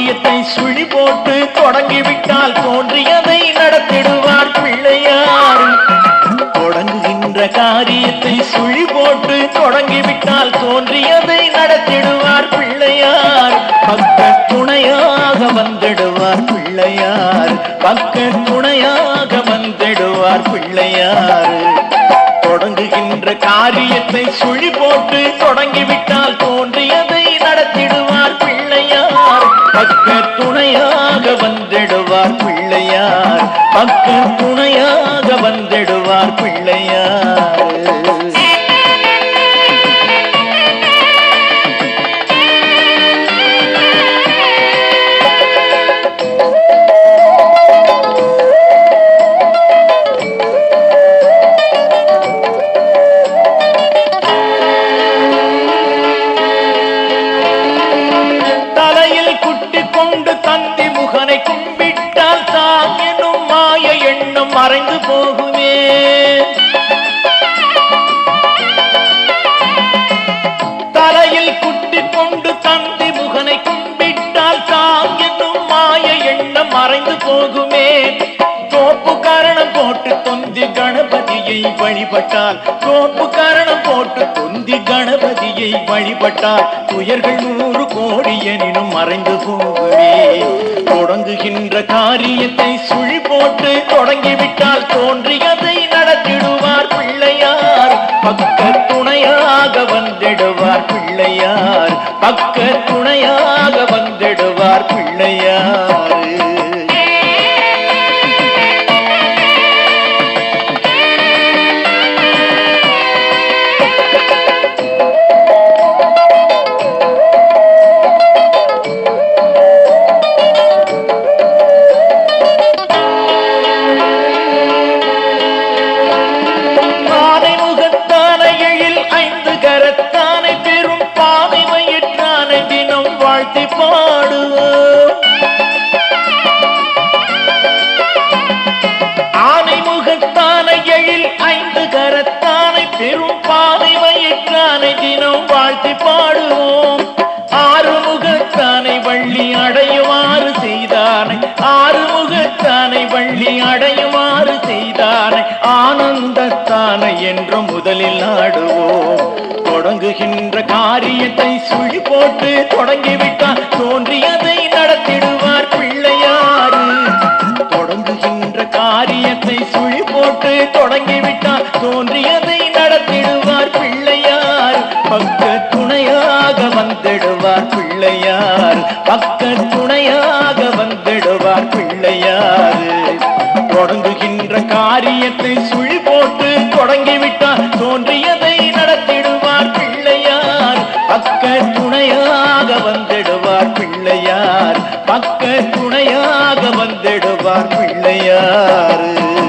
காவியத்தை சுழி போட்டு தொடங்கிவிட்டால் தோன்றியதை நடத்திடுவார் பிள்ளையார். தொடங்குகின்ற காரியத்தை சுழி போட்டு தொடங்கிவிட்டால் தோன்றியதை நடத்திடுவார் பிள்ளையார். பக்க துணையாக வந்திடுவார் பிள்ளையார். பக்க துணையாக வந்திடுவார் பிள்ளையார். தொடங்குகின்ற காரியத்தை சுழி போட்டு தொடங்கிவிட்டால் தோன்றி அவனை கும்பிட்டால் தான் என்னும் மாய எண்ணம் மறைந்து போகுமே. தலையில் குட்டி கொண்டு தந்தி முகனை கும்பிட்டால் தான் என்னும் மாய எண்ணம் மறைந்து போகுமே. தோப்பு காரணம் போட்டு தொந்தி கணபதியை வழிபட்டால் தோப்பு காரணம் போட்டு தொந்தி கணபதியை வழிபட்டால் துயர்கள் நூறு கோடி எனினும் மறைந்து போகுமே. தொடங்குகின்ற காரியத்தை சுழி போட்டு தொடங்கிவிட்டால் தோன்றியதை நடத்திடுவார் பிள்ளையார். பக்க துணையாக வந்திடும். பாட்டி பாடுவோம். ஆனை முகத்தானை எழில் ஐந்து கரத்தானை பெரும் பாதை வயிற்றானை தினம் வாழ்த்தி பாடுவோம். முகத்தானை வள்ளி அடையுமாறு செய்தானை ஆனந்தத்தானை என்று முதலில் ஆடுவோம் தொடங்குகின்ற காரியத்தை சுழி போட்டு தொடங்கிவிட்டால் தோன்றியதை நடத்திடுவார் பிள்ளையாறு. தொடங்குகின்ற காரியத்தை சுழி போட்டு தொடங்கிவிட்டால் பக்க துணையாக வந்திடுவார் பிள்ளையாறு.